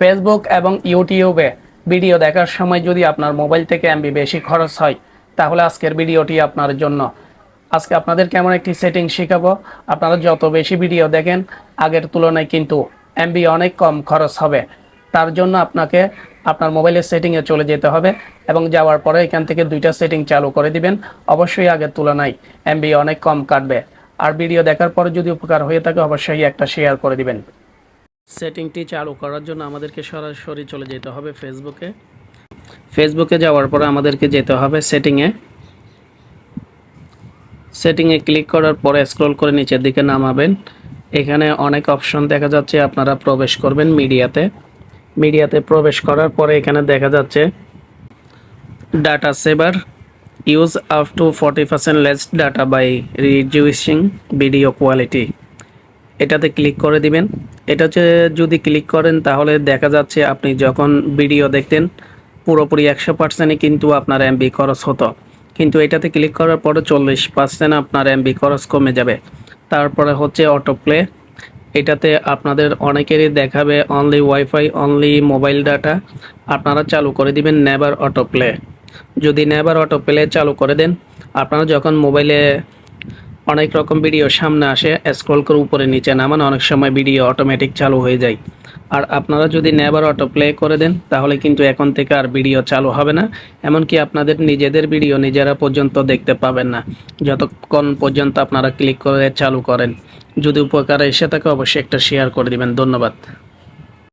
Facebook এবং ইউটিউবে video দেখার সময় যদি আপনার মোবাইল থেকে এমবি বেশি খরচ হয়, তাহলে আজকের ভিডিওটি আপনার জন্য। আজকে আপনাদের কেমন একটি সেটিং শেখাবো? আপনারা যত বেশি ভিডিও দেখেন, আগের তুলনায় কিন্তু এমবি অনেক কম খরচ হবে। তার জন্য আপনাকে আপনার মোবাইলের সেটিংয়ে চলে যেতে হবে এবং যাওয়ার পরে এখান থেকে দুইটা সেটিং চালু করে দিবেন। অবশ্যই আগের তুলনায় এমবি অনেক কম কাটবে। আর ভিডিও দেখার পরে যদি উপকার হয়ে থাকে, অবশ্যই একটা শেয়ার করে দিবেন। সেটিংটি চালু করার জন্য আমাদেরকে সরাসরি চলে যেতে হবে ফেসবুকে। ফেসবুকে যাওয়ার পরে আমাদেরকে যেতে হবে সেটিংয়ে। সেটিংয়ে ক্লিক করার পরে স্ক্রল করে নিচের দিকে নামাবেন। এখানে অনেক অপশন দেখা যাচ্ছে, আপনারা প্রবেশ করবেন মিডিয়াতে। মিডিয়াতে প্রবেশ করার পরে এখানে দেখা যাচ্ছে, data saver use up to forty percent less data by reducing video quality এটাতে ক্লিক করে দিবেন। এটা হচ্ছে যদি ক্লিক করেন, তাহলে দেখা যাচ্ছে আপনি যখন ভিডিও দেখতেন, পুরোপুরি একশো পার্সেন্টই কিন্তু আপনার এমবি খরচ হতো। কিন্তু এটাতে ক্লিক করার পরে চল্লিশ পার্সেন্ট আপনার এমবি খরচ কমে যাবে। তারপরে হচ্ছে অটো প্লে এটাতে আপনাদের অনেকেরই দেখাবে only WiFi only mobile data আপনারা চালু করে দিবেন নেভার অটো প্লে যদি নেভার অটো প্লে চালু করে দেন, আপনারা যখন মোবাইলে অনেক রকম ভিডিও সামনে আসে স্ক্রল করে উপরে নিচে নামান, অনেক সময় ভিডিও অটোমেটিক চালু হয়ে যায়। আর আপনারা যদি নেবার অটো প্লে করে দেন, তাহলে কিন্তু এখন থেকে আর ভিডিও চালু হবে না। এমনকি আপনাদের নিজেদের ভিডিও নিজেরা পর্যন্ত দেখতে পাবেন না। যতক্ষণ পর্যন্ত আপনারা ক্লিক করে চালু করেন। যদি উপকার এসে থাকে, অবশ্যই একটা শেয়ার করে দিবেন। ধন্যবাদ।